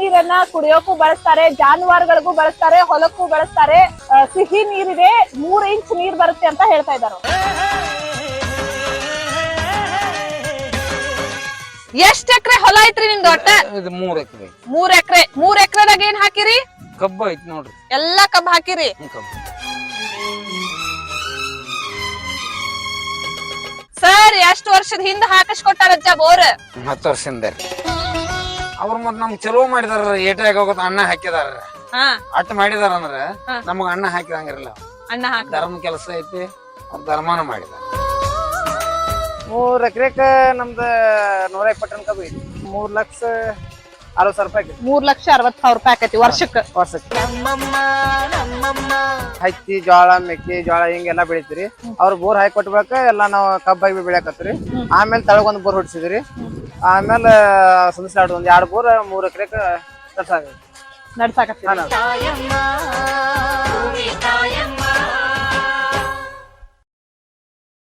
ನೀರನ್ನ ಕುಡಿಯೋಕ್ಕೂ ಬಳಸ್ತಾರೆ ಜಾನುವಾರುಗಳಿಗೂ ಬಳಸ್ತಾರೆ ಹೊಲಕ್ಕೂ ಬಳಸ್ತಾರೆ. ಸಿಹಿ ನೀರಿದೆ ಮೂರು ಇಂಚ್ ನೀರ್ ಬರುತ್ತೆ ಅಂತ ಹೇಳ್ತಾ ಇದ್ದಾರೆ ಎಷ್ಟ್ ಎಕರೆ ಹೊಲ ಐತ್ರಿ ನಿಮ್ದು ಒಟ್ಟ? ಇದು ಮೂರ್ ಎಕರೆ. ಮೂರ್ ಎಕರೆ. ಮೂರ್ ಎಕರೆದಾಗ ಏನ್ ಹಾಕಿರಿ? ಕಬ್ಬ ಐತಿ ನೋಡ್ರಿ. ಎಲ್ಲಾ ಕಬ್ಬ ಹಾಕಿರಿ. ಕಬ್ಬು. ಸರ್ ಎಷ್ಟ್ ವರ್ಷದ ಹಿಂದ ಹಾಕಿಸ್ಕೊಟ್ಟಾರಜ್ಜ ಬೋರ್? ಹತ್ತು ವರ್ಷದಿಂದ ಅವ್ರ ಮತ್ ನಮ್ಗ್ ಚಲೋ ಮಾಡಿದಾರ ಏಟಾಗ ಹೋಗೋದ್ ಅಣ್ಣ ಹಾಕಿದಾರ ಹಾ. ಅಟ್ ಮಾಡಿದಾರ ಅಂದ್ರ ಹಾ. ನಮಗ ಅಣ್ಣ ಹಾಕಿದಂಗಿರಲ್ಲ ಅಣ್ಣ ಹಾಕ ಧರ್ಮ ಕೆಲಸ ಐತಿ ಅವ್ರ ಧರ್ಮಾನ ಮಾಡಿದಾರ. ಮೂರ್ ಎಕರೆಕ ನಮ್ದ ನೂರ ಇಪ್ಪತ್ತು ಟನ್ ಕಬ್ಬು ಐತಿ. ಮೂರ್ ಲಕ್ಷ ಅರವತ್ ಸಾವಿರ ರೂಪಾಯಿ ಮೂರ್ ಲಕ್ಷ ಅರವತ್ ಸಾವಿರ ರೂಪಾಯಿ ಆಕೈತಿ ವರ್ಷಕ್ಕ. ವರ್ಷಕ್ಕೆ. ಹತ್ತಿ ಜೋಳ ಮೆಕ್ಕಿ ಜೋಳ ಹಿಂಗೆಲ್ಲ ಬೆಳಿತೀರಿ. ಅವ್ರ ಬೋರ್ ಹಾಕಿ ಕೊಟ್ಬೇಕ ಎಲ್ಲ ನಾವು ಕಬ್ಬಾಗಿ ಬೆಳ್ಯಾಕತ್ರಿ ಆಮೇಲೆ ತಳಗ ಒಂದ್ ಬೋರ್ ಹೊಡ್ಸಿದ್ರಿ. ಆಮೇಲೆ ಸುಮ್ಸ್ಲಾಡ್ ಒಂದ್ ಎರಡ್ ಬೋರ್ ಮೂರ್ ಎಕರೆಕ ನಡ್ಸಾಕ ನಡ್ಸಾಕತ್ತಿ